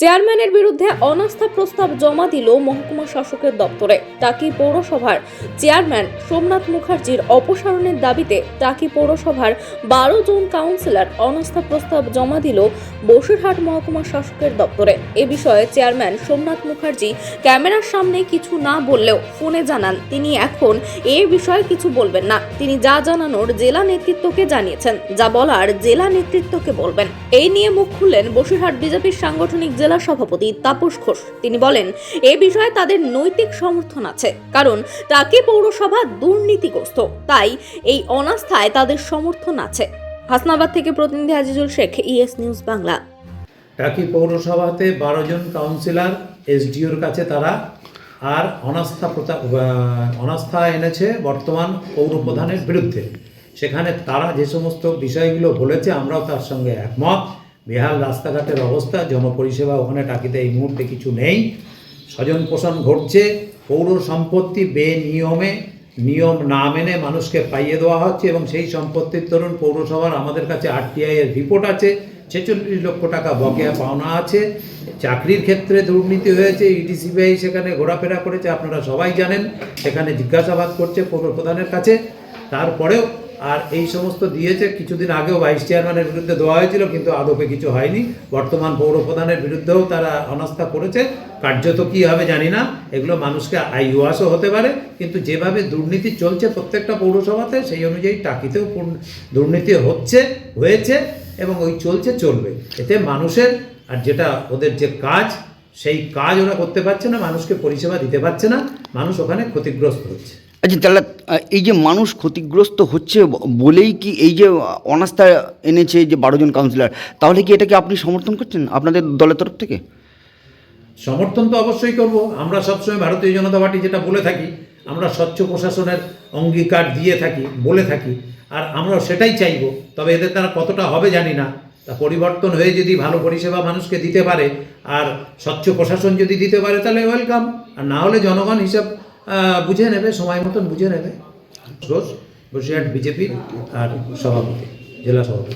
চেয়ারম্যানের বিরুদ্ধে অনাস্থা প্রস্তাব জমা দিল মহকুমা শাসকের দপ্তরে। টাকি পৌরসভার চেয়ারম্যান সোমনাথ মুখার্জির অপসারণের দাবিতে টাকি পৌরসভার বারো জন কাউন্সিলর অনাস্থা প্রস্তাব জমা দিল বসিরহাট মহকুমা শাসকের দপ্তরে। এ বিষয়ে চেয়ারম্যান সোমনাথ মুখার্জি ক্যামেরার সামনে কিছু না বললেও ফোনে জানান, তিনি এখন এ বিষয়ে কিছু বলবেন না। তিনি যা জানানোর জেলা নেতৃত্বকে জানিয়েছেন, যা বলার জেলা নেতৃত্বকে বলবেন। এই নিয়ে মুখ খুললেন বসিরহাট বিজেপির সাংগঠনিক জেলা সভাপতি তাপস ঘোষ। তিনি বলেন, এ বিষয়ে তাদের নৈতিক সমর্থন আছে, কারণ টাকি পৌরসভা দুর্নীতিগ্রস্ত। তাই এই অনাস্থায় তাদের সমর্থন আছে। হাসনাবাদ থেকে প্রতিনিধি আজিজুল শেখ, ইএস নিউজ বাংলা। টাকি পৌরসভাতে বারো জন কাউন্সিলর, এসডিওর কাছে তারা, আর অনাস্থা অনাস্থা এনেছে বর্তমান পৌর প্রধানের বিরুদ্ধে। সেখানে তারা যে সমস্ত বিষয়গুলো বলেছে, আমরাও তার সঙ্গে একমত। বেহাল রাস্তাঘাটের অবস্থা, জনপরিষেবা ওখানে টাকিতে এই মুহূর্তে কিছু নেই। স্বজন পোষণ ঘটছে, পৌর সম্পত্তি বেনিয়মে, নিয়ম না মেনে মানুষকে পাইয়ে দেওয়া হচ্ছে এবং সেই সম্পত্তির তরুণ পৌরসভার আমাদের কাছে আরটিআই এর রিপোর্ট আছে, ছেচল্লিশ লক্ষ টাকা বকেয়া পাওনা আছে। চাকরির ক্ষেত্রে দুর্নীতি হয়েছে ইডিসিবিআই সেখানে ঘোরাফেরা করেছে, আপনারা সবাই জানেন, সেখানে জিজ্ঞাসাবাদ করছে পৌর প্রধানের কাছে। তারপরেও আর এই সমস্ত দিয়েছে, কিছুদিন আগেও ভাইস চেয়ারম্যানের বিরুদ্ধে দেওয়া হয়েছিল, কিন্তু আদপে কিছু হয়নি। বর্তমান পৌর প্রধানের বিরুদ্ধেও তারা অনাস্থা করেছে। কার্যত কী হবে জানি না, এগুলো মানুষকে আইওয়াসও হতে পারে, কিন্তু যেভাবে দুর্নীতি চলছে প্রত্যেকটা পৌরসভাতে, সেই অনুযায়ী টাকিতেও দুর্নীতি হচ্ছে, হয়েছে, এবং ওই চলছে, চলবে। এতে মানুষের আর যেটা ওদের যে কাজ, সেই কাজ ওরা করতে পারছে না, মানুষকে পরিষেবা দিতে পারছে না, মানুষ ওখানে ক্ষতিগ্রস্ত হচ্ছে। আচ্ছা তাহলে এই যে মানুষ ক্ষতিগ্রস্ত হচ্ছে বলেই কি এই যে অনাস্থা এনেছে যে বারো জন কাউন্সিলর তাহলে কি এটাকে আপনি সমর্থন করছেন আপনাদের দলের তরফ থেকে? সমর্থন তো অবশ্যই করব। আমরা সবসময় ভারতীয় জনতা পার্টি যেটা বলে থাকি, আমরা স্বচ্ছ প্রশাসনের অঙ্গীকার দিয়ে থাকি, বলে থাকি, আর আমরা সেটাই চাইব। তবে এদের তারা কতটা হবে জানি না। তা পরিবর্তন হয়ে যদি ভালো পরিষেবা মানুষকে দিতে পারে, আর স্বচ্ছ প্রশাসন যদি দিতে পারে, তাহলে ওয়েলকাম আর না হলে জনগণ হিসাব বুঝে নেবে সময় মতন বুঝে নেবে। ঘোষ বসিরহাট বিজেপির আর সভাপতি জেলা সভাপতি।